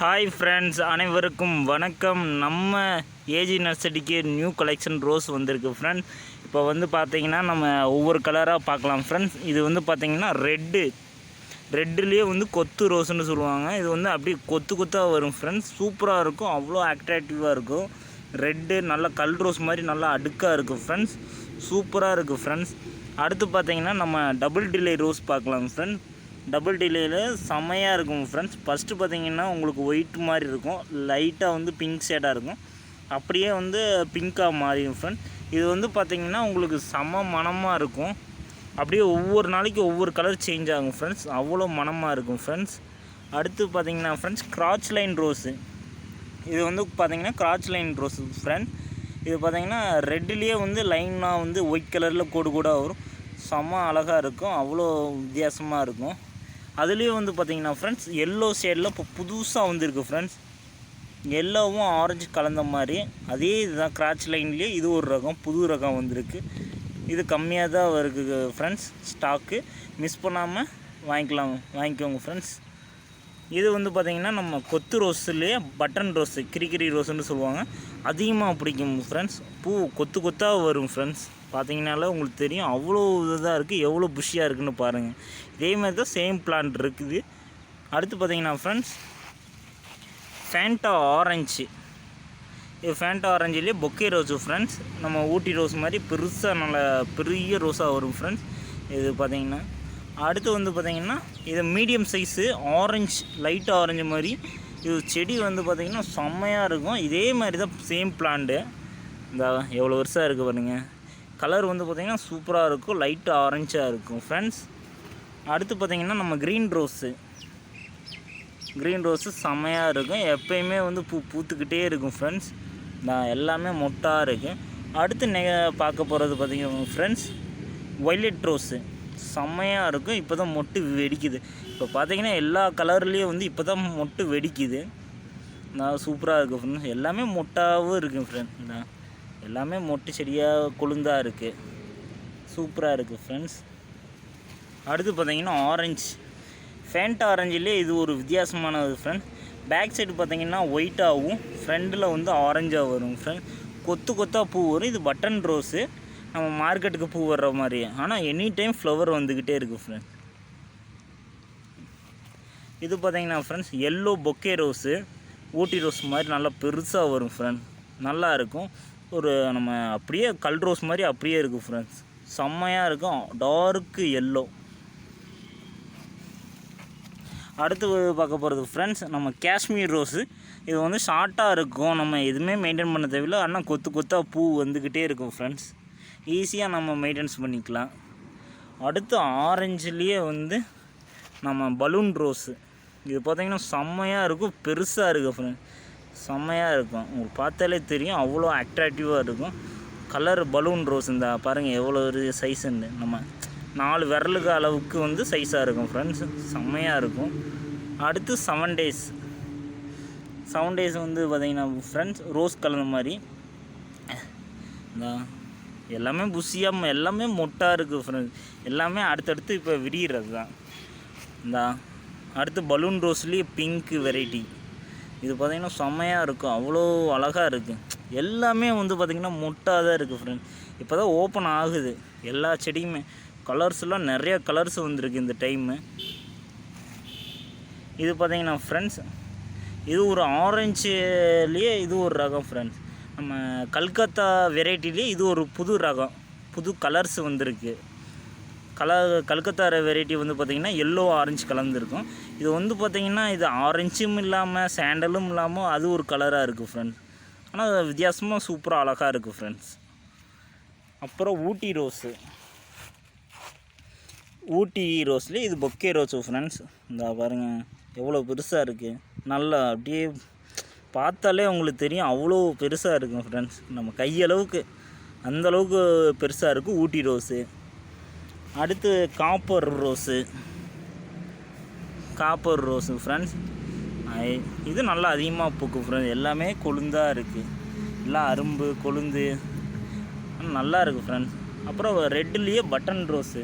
Hi friends அனைவருக்கும் வணக்கம். நம்ம ஏஜி நர்சரிக்கு நியூ கலெக்ஷன் ரோஸ் வந்திருக்கு ஃப்ரெண்ட்ஸ் இப்போ வந்து பார்த்தீங்கன்னா நம்ம ஒவ்வொரு கலராக பார்க்கலாம் ஃப்ரெண்ட்ஸ் இது வந்து பார்த்திங்கன்னா ரெட்டு ரெட்டுலேயே வந்து கொத்து ரோஸ்னு சொல்லுவாங்க. இது வந்து அப்படியே கொத்து கொத்தாக வரும் ஃப்ரெண்ட்ஸ் சூப்பராக இருக்கும். அவ்வளோ அட்ராக்டிவாக இருக்கும். ரெட்டு நல்லா கல் ரோஸ் மாதிரி நல்லா அடுக்காக இருக்கும் ஃப்ரெண்ட்ஸ் சூப்பராக இருக்குது ஃப்ரெண்ட்ஸ் அடுத்து பார்த்தீங்கன்னா நம்ம டபுள் டிலே ரோஸ் பார்க்கலாம் ஃப்ரெண்ட்ஸ் டபுள் டிலேயில் செமையாக இருக்கும் ஃப்ரெண்ட்ஸ் ஃபஸ்ட்டு பார்த்தீங்கன்னா உங்களுக்கு ஒயிட் மாதிரி இருக்கும். லைட்டாக வந்து பிங்க் ஷேடாக இருக்கும். அப்படியே வந்து பிங்க்காக மாறிடும் ஃப்ரெண்ட்ஸ் இது வந்து பார்த்தீங்கன்னா உங்களுக்கு செம மணமாக இருக்கும். அப்படியே ஒவ்வொரு நாளைக்கு ஒவ்வொரு கலர் சேஞ்ச் ஆகும் ஃப்ரெண்ட்ஸ் அவ்வளோ மணமாக இருக்கும் ஃப்ரெண்ட்ஸ் அடுத்து பார்த்தீங்கன்னா ஃப்ரெண்ட்ஸ் கிராச் லைன் ரோஸு இது வந்து பார்த்தீங்கன்னா கிராச் லைன் ரோஸ் ஃப்ரெண்ட் இது பார்த்தீங்கன்னா ரெட்டுலேயே வந்து லைனாக வந்து ஒயிட் கலரில் கோடு கூட வரும். செம்ம அழகாக இருக்கும். அவ்வளோ வித்தியாசமாக இருக்கும். அதுலேயும் வந்து பார்த்தீங்கன்னா ஃப்ரெண்ட்ஸ் எல்லோ ஷேடில் இப்போ புதுசாக வந்திருக்கு ஃப்ரெண்ட்ஸ் எல்லோவும் ஆரஞ்சு கலந்த மாதிரி. அதே இதுதான் கிராச் லைன்லேயே இது ஒரு ரகம் புது ரகம் வந்திருக்கு. இது கம்மியாக தான் இருக்குது ஃப்ரெண்ட்ஸ் ஸ்டாக்கு மிஸ் பண்ணாமல் வாங்கிக்கலாம் வாங்கிக்கோங்க ஃப்ரெண்ட்ஸ் இது வந்து பார்த்திங்கன்னா நம்ம கொத்து ரோஸ்லேயே பட்டன் ரோஸு கிரிக்கிரி ரோஸுன்னு சொல்லுவாங்க. அதிகமாக பிடிக்கும் ஃப்ரெண்ட்ஸ் பூ கொத்து கொத்தாக வரும் ஃப்ரெண்ட்ஸ் பார்த்தீங்கனாலே உங்களுக்கு தெரியும் அவ்வளோ இதாக இருக்குது எவ்வளோ புஷியாக இருக்குதுன்னு பாருங்கள் இதே மாதிரி தான் சேம் பிளான்ட் இருக்குது. அடுத்து பார்த்தீங்கன்னா ஃப்ரெண்ட்ஸ் ஃபேண்டா ஆரஞ்சு இது ஃபேண்டா ஆரஞ்சிலே பொக்கே ரோஸு ஃப்ரெண்ட்ஸ் நம்ம ஊட்டி ரோஸ் மாதிரி பெருசாக நல்ல பெரிய ரோஸாக வரும் ஃப்ரெண்ட்ஸ் இது பார்த்தீங்கன்னா அடுத்து வந்து பார்த்தீங்கன்னா இது medium size orange light orange மாதிரி. இது செடி வந்து பார்த்திங்கன்னா செம்மையாக இருக்கும். இதே மாதிரி தான் சேம் பிளான்ட்டு இந்த எவ்வளோ வருஷம் இருக்குது பாருங்கள் கலர் வந்து பார்த்திங்கன்னா சூப்பராக இருக்கும். லைட்டு ஆரஞ்சாக இருக்கும் ஃப்ரெண்ட்ஸ் அடுத்து பார்த்திங்கன்னா நம்ம க்ரீன் ரோஸு க்ரீன் ரோஸு செம்மையாக இருக்கும். எப்பயுமே வந்து பூ பூத்துக்கிட்டே இருக்கும் ஃப்ரெண்ட்ஸ் நான் எல்லாமே மொட்டாக இருக்குது அடுத்து நெ பார்க்க போகிறது பார்த்திங்கன்னா ஃப்ரெண்ட்ஸ் ஒய்லெட் ரோஸு செம்மையாக இருக்கும். இப்போ தான் மொட்டு வெடிக்குது. இப்போ பார்த்தீங்கன்னா எல்லா கலர்லேயும் வந்து இப்போ தான் மொட்டு வெடிக்குது. நான் சூப்பராக இருக்குது ஃப்ரெண்ட்ஸ் எல்லாமே மொட்டாகவும் இருக்குது ஃப்ரெண்ட் நான் எல்லாமே மொட்டு செடியாக கொழுந்தாக இருக்குது சூப்பராக இருக்குது ஃப்ரெண்ட்ஸ் அடுத்து பார்த்தீங்கன்னா ஆரஞ்சு ஃபேண்ட் ஆரஞ்சிலே இது ஒரு வித்தியாசமானது ஃப்ரெண்ட்ஸ் பேக் சைடு பார்த்தீங்கன்னா ஒயிட்டாகவும் ஃப்ரண்டில் வந்து ஆரஞ்சாக வரும் ஃப்ரெண்ட் கொத்து கொத்தாக பூ வரும். இது பட்டன் ரோஸு நம்ம மார்க்கெட்டுக்கு பூ வர்ற மாதிரி. ஆனால் எனி டைம் ஃப்ளவர் வந்துக்கிட்டே இருக்குது ஃப்ரெண்ட் இது பார்த்தீங்கன்னா friends yellow bouquet rose Ooty rose மாதிரி நல்லா பெருசாக வரும் ஃப்ரெண்ட் நல்லா இருக்கும். ஒரு நம்ம அப்படியே கல் ரோஸ் மாதிரி அப்படியே இருக்கும் ஃப்ரெண்ட்ஸ் செம்மையாக இருக்கும் டார்க்கு எல்லோ அடுத்து பார்க்க போகிறது ஃப்ரெண்ட்ஸ் நம்ம காஷ்மீர் ரோஸு இது வந்து ஷார்ட்டாக இருக்கும். நம்ம எதுவுமே மெயின்டைன் பண்ண தேவையில்லை. ஆனால் கொத்து கொத்தாக பூ வந்துக்கிட்டே இருக்கும் ஃப்ரெண்ட்ஸ் ஈஸியாக நம்ம மெயின்டெனன்ஸ் பண்ணிக்கலாம். அடுத்து ஆரஞ்சுலேயே வந்து நம்ம பலூன் ரோஸு இது பார்த்திங்கன்னா செம்மையாக இருக்கும். பெருசாக இருக்குது ஃப்ரெண்ட்ஸ் செம்மையாக இருக்கும். உங்களுக்கு பார்த்தாலே தெரியும். அவ்வளோ அட்ராக்டிவாக இருக்கும். கலர் பலூன் ரோஸ் இந்த பாருங்கள் எவ்வளோ ஒரு சைஸுன்னு நம்ம நாலு விரலுக்கு அளவுக்கு வந்து சைஸாக இருக்கும் ஃப்ரெண்ட்ஸ் செம்மையாக இருக்கும். அடுத்து செவன் டேஸ் செவன் டேஸ் வந்து பார்த்திங்கன்னா ஃப்ரெண்ட்ஸ் ரோஸ் கலர் மாதிரி. இந்த எல்லாமே புஷியாக எல்லாமே மொட்டாக இருக்குது ஃப்ரெண்ட்ஸ் எல்லாமே அடுத்தடுத்து இப்போ விரிகிறது தான் இந்த அடுத்து பலூன் ரோஸ்லேயே பிங்க்கு வெரைட்டி இது பார்த்திங்கன்னா செம்மையாக இருக்கும். அவ்வளோ அழகாக இருக்குது எல்லாமே வந்து பார்த்திங்கன்னா மொட்டாக தான் இருக்குது ஃப்ரெண்ட்ஸ் இப்போ தான் ஓப்பன் ஆகுது. எல்லா செடியுமே. கலர்ஸ்லாம் நிறைய கலர்ஸ் வந்திருக்கு இந்த டைமு இது பார்த்திங்கன்னா ஃப்ரெண்ட்ஸ் இது ஒரு ஆரஞ்சுலேயே இது ஒரு ரகம் ஃப்ரெண்ட்ஸ் நம்ம கல்கத்தா வெரைட்டிலேயே இது ஒரு புது ரகம். புது கலர்ஸ் வந்திருக்கு. கலர் கல்கத்தா வெரைட்டி வந்து பார்த்திங்கன்னா எல்லோ ஆரஞ்சு கலந்துருக்கும். இது வந்து பார்த்திங்கன்னா இது ஆரஞ்சும் இல்லாமல் சாண்டலும் இல்லாமல் அது ஒரு கலராக இருக்குது ஃப்ரெண்ட்ஸ் ஆனால் வித்தியாசமாக சூப்பராக அழகாக இருக்குது ஃப்ரெண்ட்ஸ் அப்புறம் ஊட்டி ரோஸு ஊட்டி ரோஸ்லேயே இது பொக்கே ரோஸு ஃப்ரெண்ட்ஸ் இந்த பாருங்கள் எவ்வளோ பெருசாக இருக்குது நல்லா அப்படியே பார்த்தாலே உங்களுக்கு தெரியும் அவ்வளோ பெருசாக இருக்கும் ஃப்ரெண்ட்ஸ் நம்ம கையளவுக்கு அந்தளவுக்கு பெருசாக இருக்கும் ஊட்டி ரோஸு அடுத்து copper rose copper rose friends இது நல்லா அதிகமாக பூக்கும் ஃப்ரெண்ட்ஸ் எல்லாமே கொழுந்தாக இருக்குது எல்லாம் அரும்பு கொழுந்து. நல்லா இருக்குது ஃப்ரெண்ட்ஸ் அப்புறம் ரெட்டுலேயே பட்டன் ரோஸு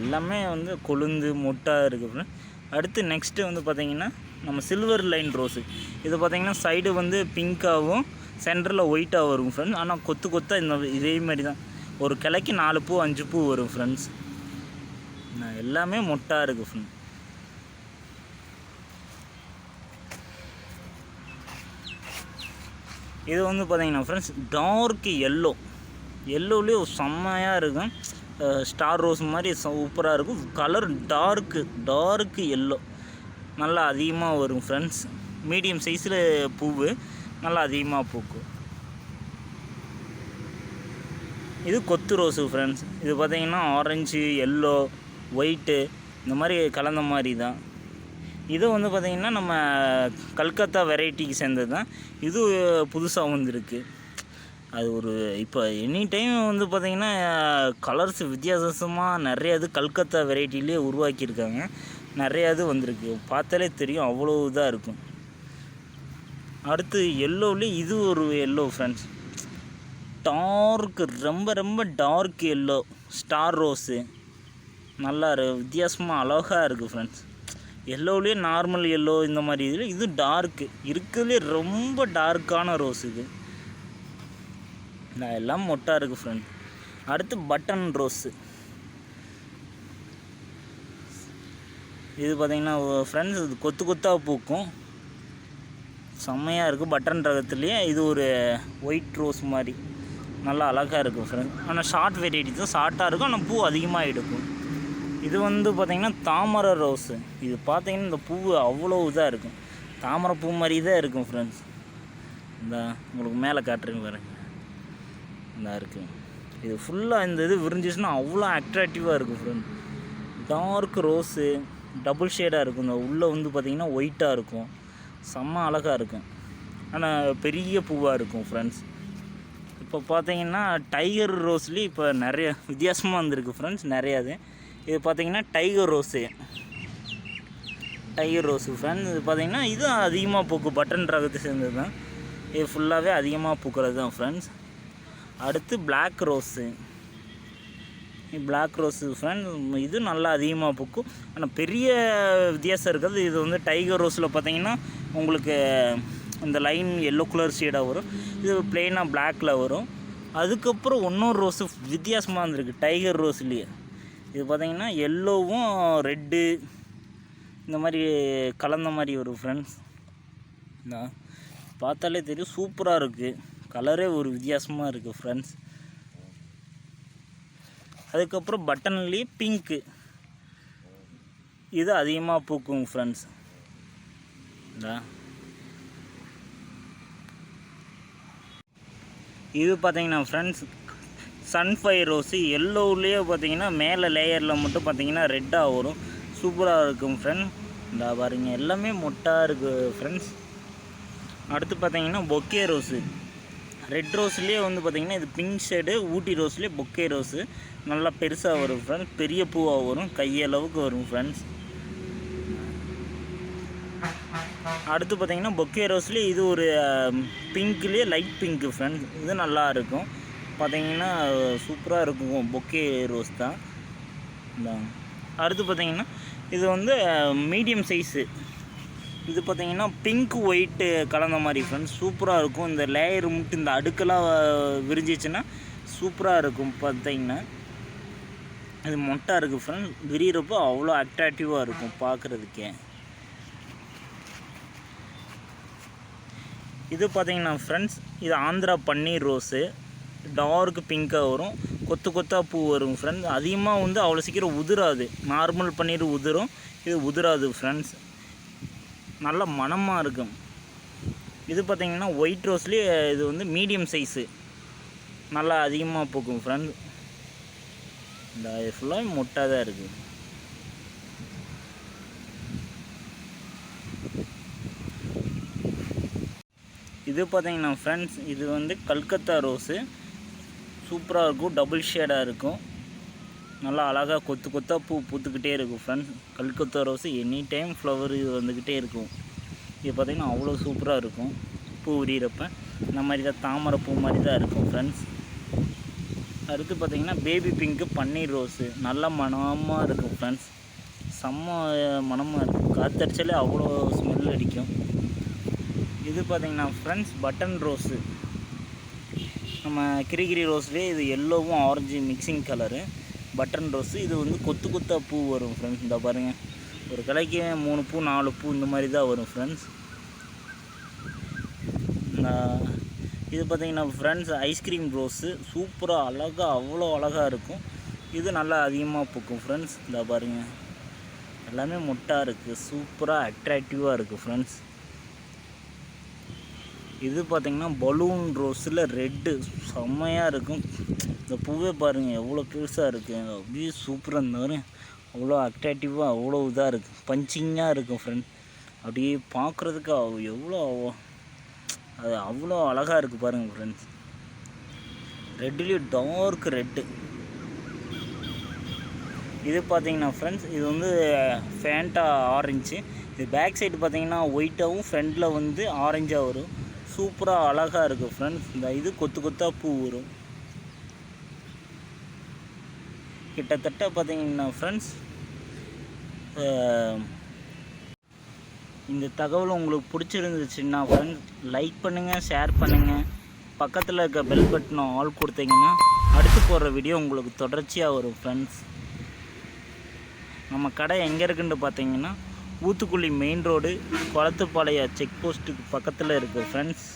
எல்லாமே வந்து கொழுந்து மொட்டாக இருக்குது அடுத்து நெக்ஸ்ட்டு வந்து பார்த்திங்கன்னா நம்ம சில்வர் லைன் ரோஸு இது பார்த்திங்கன்னா சைடு வந்து பிங்க்காகவும் சென்டரில் ஒயிட்டாக வரும் ஃப்ரெண்ட்ஸ் ஆனால் கொத்து கொத்தாக இந்த இதே மாதிரி தான். ஒரு கிளைக்கு நாலு பூ அஞ்சு பூ வரும் ஃப்ரெண்ட்ஸ் எல்லாமே மொட்டாக இருக்குது ஃப்ரெண்ட் இது வந்து பார்த்தீங்கன்னா ஃப்ரெண்ட்ஸ் டார்க் எல்லோ எல்லோலேயே செம்மையாக இருக்கும். ஸ்டார் ரோஸ் மாதிரி சூப்பராக இருக்கும். கலர் டார்க்கு டார்க்கு எல்லோ நல்லா அதிகமாக வரும் ஃப்ரெண்ட்ஸ் மீடியம் சைஸில் பூவு நல்லா அதிகமாக பூக்கும். இது கொத்து ரோஸு ஃப்ரெண்ட்ஸ் இது பார்த்திங்கன்னா ஆரஞ்சு எல்லோ ஒயிட்டு இந்த மாதிரி கலந்த மாதிரி தான். இது வந்து பார்த்திங்கன்னா நம்ம கல்கத்தா வெரைட்டிக்கு சேர்ந்தது தான் இது புதுசாக வந்திருக்கு. அது ஒரு இப்போ எனி டைம் வந்து பார்த்திங்கன்னா கலர்ஸ் வித்தியாசமாக நிறைய இது கல்கத்தா வெரைட்டிலே உருவாக்கியிருக்காங்க. நிறைய இது வந்திருக்கு. பார்த்தாலே தெரியும் அவ்வளோ இதாக இருக்கும். அடுத்து எல்லோவிலே இது ஒரு எல்லோ ஃப்ரெண்ட்ஸ் டார்க் ரொம்ப ரொம்ப டார்க் எல்லோ ஸ்டார் ரோஸு நல்லா இருக்குது வித்தியாசமாக அழகாக இருக்குது ஃப்ரெண்ட்ஸ் எல்லோவிலே நார்மல் எல்லோ இந்த மாதிரி இதில் இது டார்க்கு இருக்கிறதுலே ரொம்ப டார்க்கான ரோஸ் இது. நான் எல்லாம் மொட்டாக இருக்குது ஃப்ரெண்ட் அடுத்து பட்டன் ரோஸு இது பார்த்திங்கன்னா ஃப்ரெண்ட்ஸ் இது கொத்து கொத்தாக பூக்கும். செம்மையாக இருக்குது பட்டன் ரகத்துலேயே. இது ஒரு ஒயிட் ரோஸ் மாதிரி. நல்லா அழகாக இருக்கும் ஃப்ரெண்ட்ஸ் ஆனால் ஷார்ட் வெரைட்டி தான். ஷார்ட்டாக இருக்கும் ஆனால் பூ அதிகமாக எடுக்கும். இது வந்து பார்த்திங்கன்னா தாமரை ரோஸு இது பார்த்திங்கன்னா இந்த பூ அவ்வளோ இதாக இருக்கும். தாமரை பூ மாதிரி தான் இருக்கும் ஃப்ரெண்ட்ஸ் இந்த உங்களுக்கு மேலே காட்டுறேங்க பாருங்க. இந்த இருக்குது இது ஃபுல்லாக இந்த இது விரிஞ்சிச்சுன்னா அவ்வளோ அட்ராக்டிவாக இருக்கும் ஃப்ரெண்ட் டார்க் ரோஸு டபுள் ஷேடாக இருக்கும். இந்த உள்ளே வந்து பார்த்திங்கன்னா ஒயிட்டாக இருக்கும். செம்ம அழகாக இருக்கும். ஆனால் பெரிய பூவாக இருக்கும் ஃப்ரெண்ட்ஸ் இப்போ பார்த்தீங்கன்னா டைகர் ரோஸ்லேயே இப்போ நிறைய வித்தியாசமாக வந்திருக்கு ஃப்ரெண்ட்ஸ் நிறையா இது பார்த்தீங்கன்னா tiger rose tiger rose friends இது பார்த்தீங்கன்னா இது அதிகமாக பூக்கும் பட்டன் ரகத்தை சேர்ந்தது தான் இது ஃபுல்லாகவே அதிகமாக பூக்கிறது தான் ஃப்ரெண்ட்ஸ் அடுத்து black rose black rose friend இது நல்லா அதிகமாக பூக்கும். ஆனால் பெரிய வித்தியாசம் இருக்கிறது இது வந்து டைகர் ரோஸில் பார்த்தீங்கன்னா உங்களுக்கு இந்த லைன் எல்லோ கலர் ஷேடாக வரும். இது பிளெயினாக பிளாக்கில் வரும். அதுக்கப்புறம் இன்னொரு ரோஸு வித்தியாசமாக இருந்திருக்கு டைகர் ரோஸ்லேயே இது பார்த்தீங்கன்னா எல்லோவும் ரெட்டு இந்த மாதிரி கலந்த மாதிரி வரும் ஃப்ரெண்ட்ஸ் பார்த்தாலே தெரியும் சூப்பராக இருக்குது கலரே ஒரு வித்தியாசமாக இருக்குது ஃப்ரெண்ட்ஸ் அதுக்கப்புறம் பட்டன்லேயே பிங்க்கு இது அதிகமாக பூக்கும் ஃப்ரெண்ட்ஸ் இது பார்த்தீங்கன்னா ஃப்ரெண்ட்ஸ் சன்ஃபை ரோஸு எல்லோவுலேயே பார்த்தீங்கன்னா மேலே லேயரில் மட்டும் பார்த்தீங்கன்னா ரெட்டாக வரும். சூப்பராக இருக்கும் ஃப்ரெண்ட் இந்த பாருங்க எல்லாமே மொட்டாக இருக்குது ஃப்ரெண்ட்ஸ் அடுத்து பார்த்தீங்கன்னா பொக்கே ரோஸு ரெட் ரோஸ்லேயே வந்து பார்த்தீங்கன்னா இது பிங்க் ஷேடு ஊட்டி ரோஸ்லேயே பொக்கே ரோஸு நல்லா பெருசாக வரும் ஃப்ரெண்ட்ஸ் பெரிய பூவாக வரும். கையளவுக்கு வரும் ஃப்ரெண்ட்ஸ் அடுத்து பார்த்தீங்கன்னா பொக்கே ரோஸ்லேயே இது ஒரு பிங்க்லேயே லைட் பிங்க்கு ஃப்ரெண்ட்ஸ் இது நல்லா இருக்கும் பார்த்தீங்கன்னா சூப்பராக இருக்கும் பொக்கே ரோஸ் தான். அடுத்து பார்த்தீங்கன்னா இது வந்து மீடியம் சைஸு. இது பார்த்தீங்கன்னா பிங்க் ஒயிட்டு கலந்த மாதிரி ஃப்ரெண்ட்ஸ் சூப்பராக இருக்கும். இந்த லேயர் மட்டும் இந்த அடுக்கெல்லாம் விரிஞ்சிச்சுன்னா சூப்பராக இருக்கும் பார்த்தீங்கன்னா. இது மொட்டை இருக்குது ஃப்ரெண்ட்ஸ் விரிகிறப்போ அவ்வளோ அட்ராக்டிவாக இருக்கும் பார்க்குறதுக்கே. இது பார்த்தீங்கன்னா ஃப்ரெண்ட்ஸ் இது ஆந்திரா பன்னீர் ரோஸு. டார்க் பிங்காக வரும். கொத்து கொத்தாக பூ வரும் ஃப்ரெண்ட்ஸ் அதிகமாக வந்து அவ்வளோ சீக்கிரம் உதிராது. நார்மல் பன்னீர் உதிரும். இது உதிராது ஃப்ரெண்ட்ஸ் நல்ல மணமாக இருக்கும். இது பார்த்தீங்கன்னா ஒயிட் ரோஸ்லேயே இது வந்து மீடியம் சைஸு நல்லா அதிகமாக பூக்கும் ஃப்ரெண்ட்ஸ் இந்த ஃபுல்லாக மொட்டாக தான் இருக்குது இது பார்த்தீங்கன்னா ஃப்ரெண்ட்ஸ் இது வந்து கல்கத்தா ரோஸு சூப்பராக இருக்கும் டபுள் ஷேடாக இருக்கும். நல்லா அழகாக கொத்து கொத்தாக பூ பூத்துக்கிட்டே இருக்கும் friends Calcutta rose any time flower இது வந்துக்கிட்டே இருக்கும். இது பார்த்திங்கன்னா அவ்வளோ சூப்பராக இருக்கும் பூ விரியிறப்ப. இந்த மாதிரி தான் தாமரை பூ மாதிரி தான் இருக்கும் ஃப்ரெண்ட்ஸ் அடுத்து பார்த்திங்கன்னா பேபி பிங்க்கு பன்னீர் ரோஸு நல்ல மணமாக இருக்கும் ஃப்ரெண்ட்ஸ் செம்ம மனமாக இருக்கும். காற்றடிச்சாலே அவ்வளோ ஸ்மெல் அடிக்கும். இது பார்த்தீங்கன்னா ஃப்ரெண்ட்ஸ் பட்டன் ரோஸு நம்ம கிரிகிரி ரோஸ்லேயே இது எல்லோவும் orange mixing colour button rose இது வந்து கொத்து கொத்தா பூ வரும் ஃப்ரெண்ட்ஸ் இந்த பாருங்கள் ஒரு கலைக்கு மூணு பூ நாலு பூ இந்த மாதிரி தான் வரும் ஃப்ரெண்ட்ஸ் இது பார்த்தீங்கன்னா ஃப்ரெண்ட்ஸ் ஐஸ்கிரீம் ரோஸு சூப்பராக அழகாக அவ்வளோ அழகாக இருக்கும். இது நல்லா அதிகமாக பூக்கும் ஃப்ரெண்ட்ஸ் இந்த பாருங்கள் எல்லாமே மொட்டாக இருக்குது சூப்பராக அட்ராக்டிவாக இருக்குது ஃப்ரெண்ட்ஸ் இது பார்த்திங்கன்னா பலூன் ரோஸில் ரெட்டு செம்மையாக இருக்கும். இந்த பூவே பாருங்கள் எவ்வளோ பெருசாக இருக்குது அப்படியே சூப்பராக இருந்தாலும் அவ்வளோ அட்ராக்டிவாக அவ்வளோ இதாக இருக்குது பஞ்சிங்காக இருக்கும் ஃப்ரெண்ட் அப்படியே பார்க்குறதுக்கு எவ்வளோ அது அவ்வளோ அழகாக இருக்குது பாருங்கள் ஃப்ரெண்ட்ஸ் ரெட்டுலேயும் டார்க் ரெட்டு இது பார்த்தீங்கன்னா ஃப்ரெண்ட்ஸ் இது வந்து ஃபேண்டா ஆரஞ்சு இது பேக் சைடு பார்த்தீங்கன்னா ஒயிட்டாகவும் ஃப்ரண்டில் வந்து ஆரஞ்சாக வரும். சூப்பராக அழகாக இருக்குது ஃப்ரெண்ட்ஸ் இந்த இது கொத்து கொத்தாக பூ வரும். கிட்டத்தட்ட பார்த்தீங்கன்னா ஃப்ரெண்ட்ஸ் இந்த தகவல் உங்களுக்கு பிடிச்சிருந்துச்சுன்னா ஃப்ரெண்ட்ஸ் லைக் பண்ணுங்கள் ஷேர் பண்ணுங்கள் பக்கத்தில் இருக்க பெல் பட்டனை ஆல் கொடுத்தீங்கன்னா அடுத்து போடுற வீடியோ உங்களுக்கு தொடர்ச்சியாக வரும் ஃப்ரெண்ட்ஸ் நம்ம கடை எங்கே இருக்குன்னு பார்த்தீங்கன்னா Uthukuli main road Kulathupalayam check போஸ்ட்டுக்கு பக்கத்தில் இருக்குது ஃப்ரெண்ட்ஸ்